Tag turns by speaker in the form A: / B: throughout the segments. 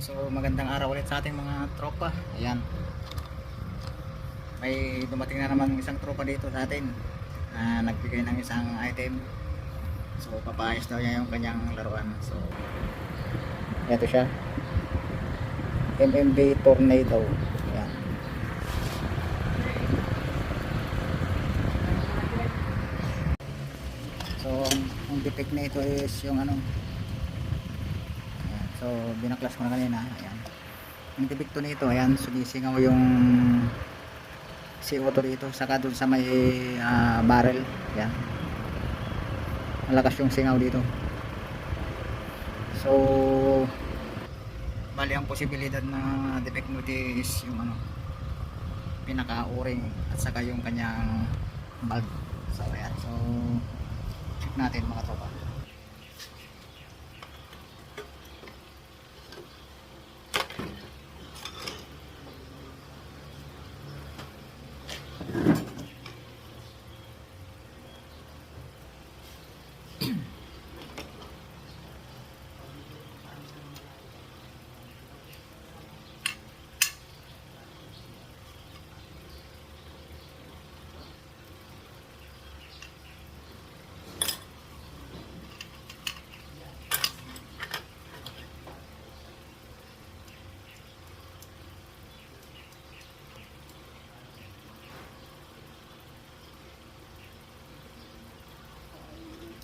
A: So magandang araw ulit sa ating mga tropa. Ayan. May dumating na naman isang tropa dito sa atin na nagbigay ng isang item. So papaayos daw niya yung kanyang laruan. So ito siya. MMB Tornado. Ayan. So ang, defect na ito is yung ano. So, binaklas ko na kanina. Ayan. Ang depekto nito, ayan, sumisingaw yung CO2 dito. Saka dun sa may ah, barrel. Ayan. Malakas yung singaw dito. So, bali ang posibilidad na defect nito is yung ano, pinaka-o-ring at saka yung kanyang valve. So, ayan. So, check natin mga tropa. Thank you.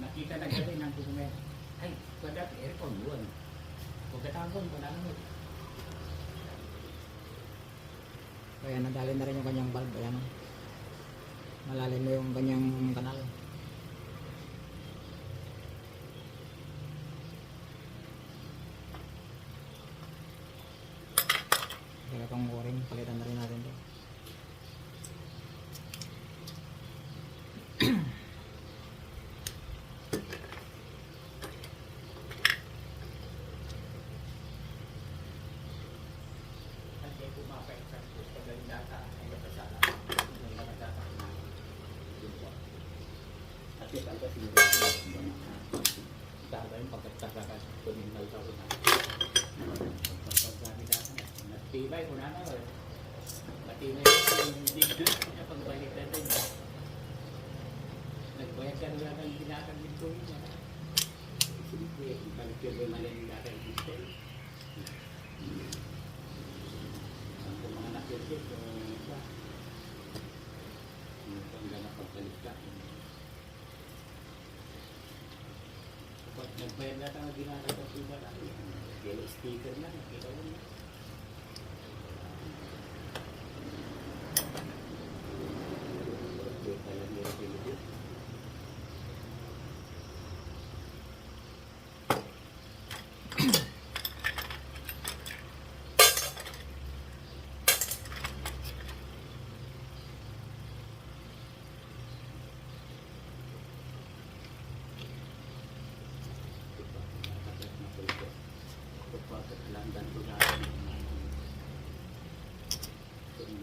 B: Nakita na gabi ng kukumet. Ay, pada aircon yun. Pagkatapon, wala naman.
A: Kaya nadali na rin yung kanyang valve. Ayan. oh. Malalim na yung kanyang kanal. Kaya pang o-ring, palitan na rin natin to.
B: Kasi pumapait sa pagaling data. Ay, napasala. Yung mga data ko na. Yun po. At yung pagka sinurado. Tama yung pagkataka sa criminal sa una. Pagkataka data na. Natibay ko na na. Matibay yung digdo niya pagbalik natin. Nagbayad ka nila ng binatang dito yun. Siyempre, ibalik yun yung yung data yung system. Ang mga nakirkit, yung isa. Yung pangganap pagbalik ka. Kapag nagbayad na tayo sa iba na, yellow sticker na, nakita mo na.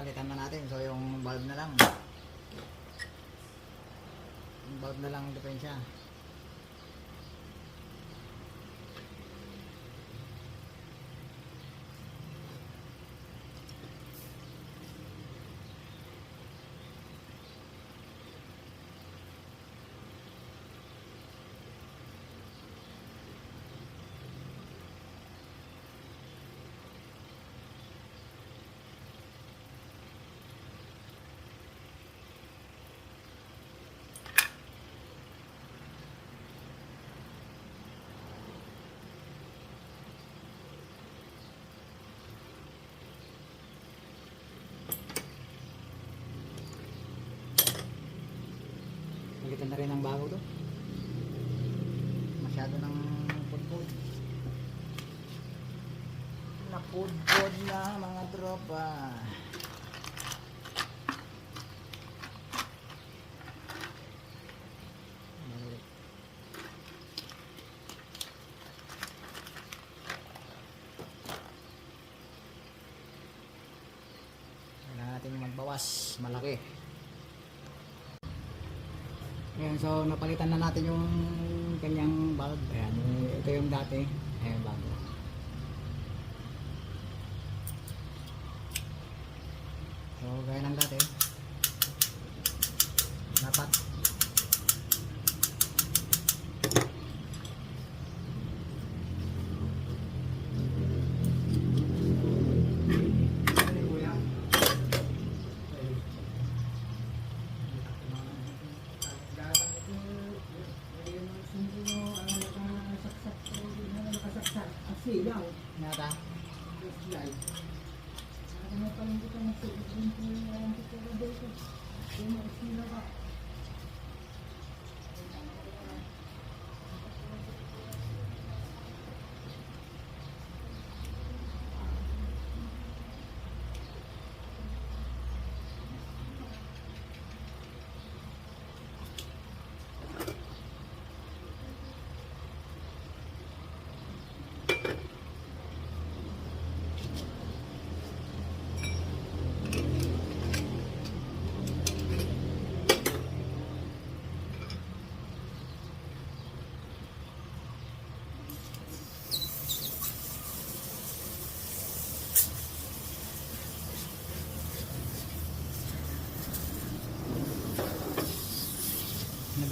A: napalitan na natin. So yung valve na lang. Yung valve na lang ang diferensya. Na rin ang bago to. Masyado ng pudpud. Napudpud na mga tropa. Natin magbawas malaki. Ayan, so napalitan na natin yung kanyang bulb. Ayan, ito yung dati. Ayan, bago. So, gaya ng dati. Dapat. Ano yung kuya? Nata?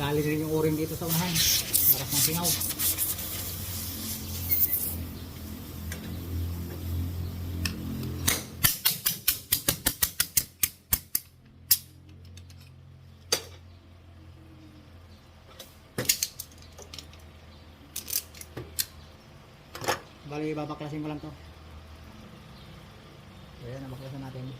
A: Nadali rin yung uring dito sa unahan. Baras ng singaw. Bali, babaklasin ko lang to. Ayan, nabaklasin natin.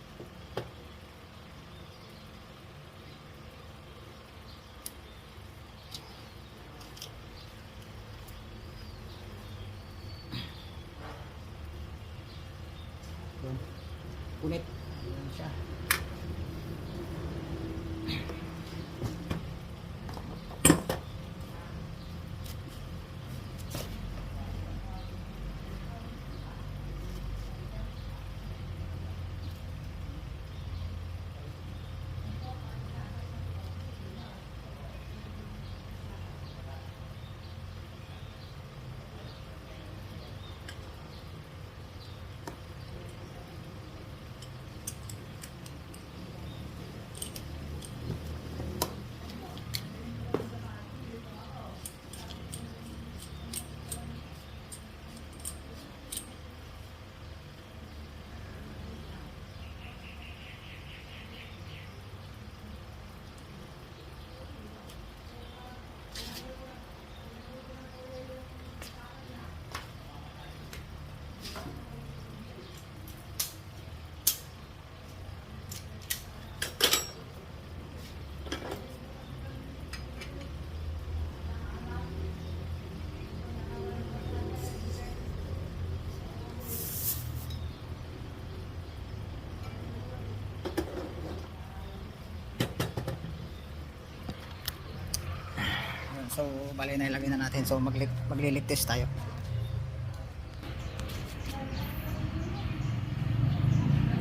A: So, bali na ilagay na natin. So, magli-test tayo.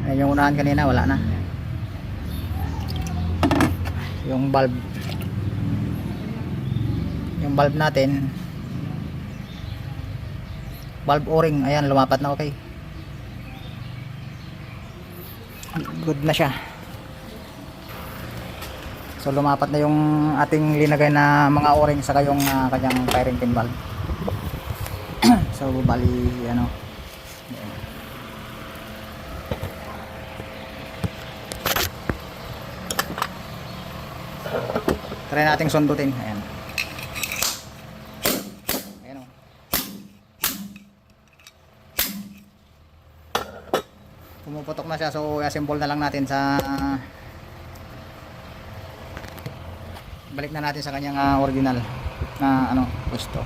A: Ay, yung unahan kanina, wala na. Yung bulb. Yung bulb natin. Bulb o-ring. Ayan, lumapat na okay. Good na siya so lumapat na yung ating linagay na mga o-ring saka yung ah, kanyang firing pin valve so bali ano. Try nating sundutin. Ayan. Ayan o pumuputok na siya so assemble na lang natin sa balik na natin sa kanyang ah, original na ano gusto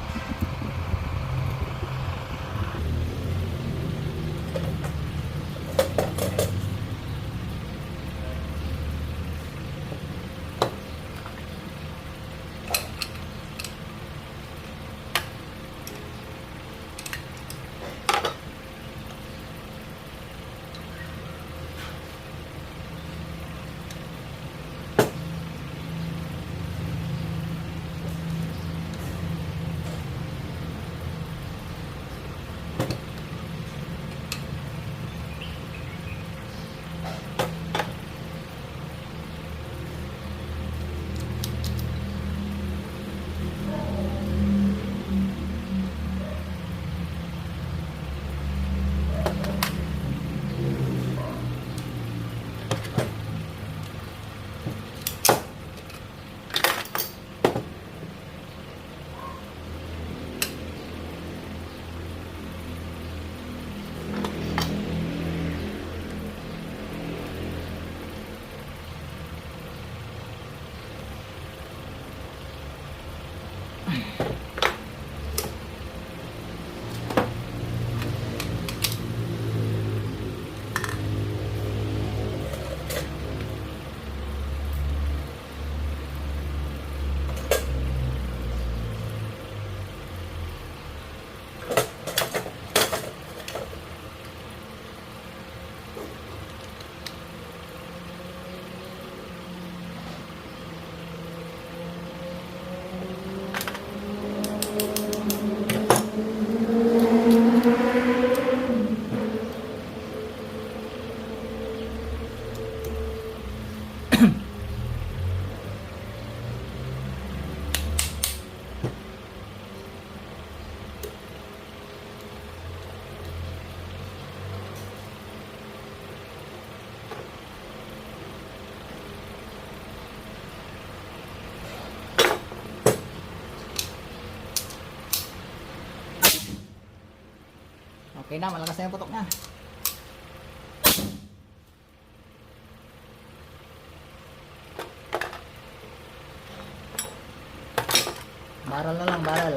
A: okay na malakas na yung putok niya. Baral na lang baral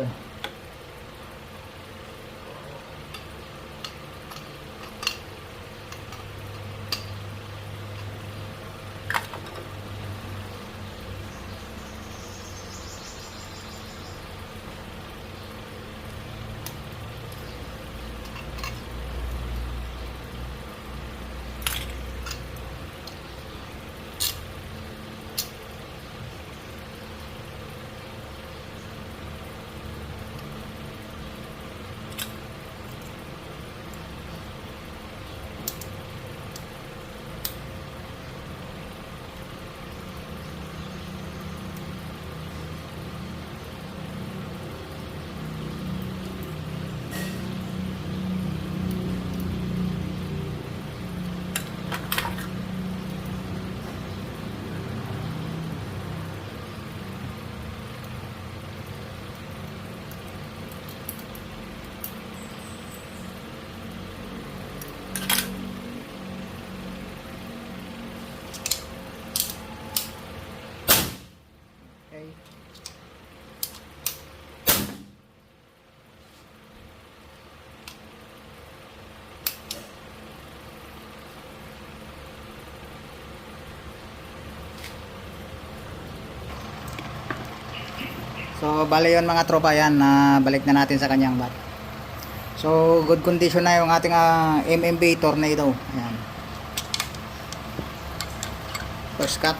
A: So, bali yun mga tropa yan na uh, balik na natin sa kanyang bat. So, good condition na yung ating ah, uh, MMB Tornado. Ayan. First cut.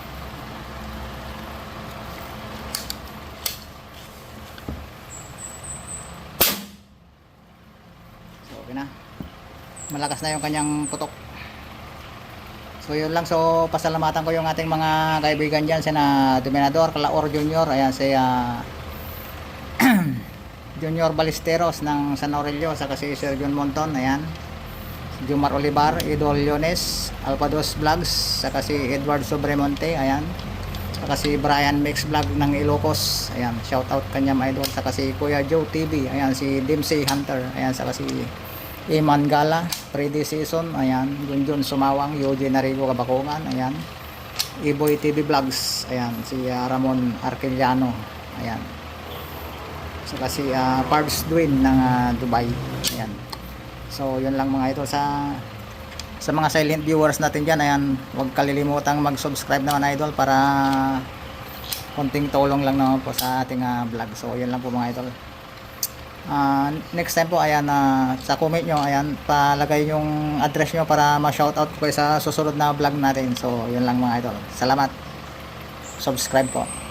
A: So, okay na. Malakas na yung kanyang putok. So yun lang so pasalamatan ko yung ating mga kaibigan diyan si na Dominador, Kalaor Junior, ayan si uh, Junior Ballesteros ng San Aurelio saka si Sir John Monton ayan. Jumar Olivar, Idol Yones Alpados Vlogs saka si Edward Sobremonte ayan. Saka si Brian Mix Vlog ng Ilocos ayan. Shout out kanya mga idol. Saka si Kuya Joe TV ayan. Si Dimsey Hunter ayan. Saka si Iman Gala Freddy Season ayan. Junjun Sumawang Yoji Narigo Kabakungan ayan. Iboy TV Vlogs ayan. Si ah, Ramon Arquiliano ayan saka si uh, Parbs Dwin ng ah, Dubai. Ayan. So yun lang mga idol sa sa mga silent viewers natin dyan. Ayan huwag kalilimutang mag subscribe naman idol para konting tulong lang naman po sa ating ah, vlog. So yun lang po mga idol. Ah, next time po ayan na sa comment nyo ayan palagay yung address nyo para ma-shoutout ko sa susunod na vlog natin. So yun lang mga idol. Salamat. Subscribe po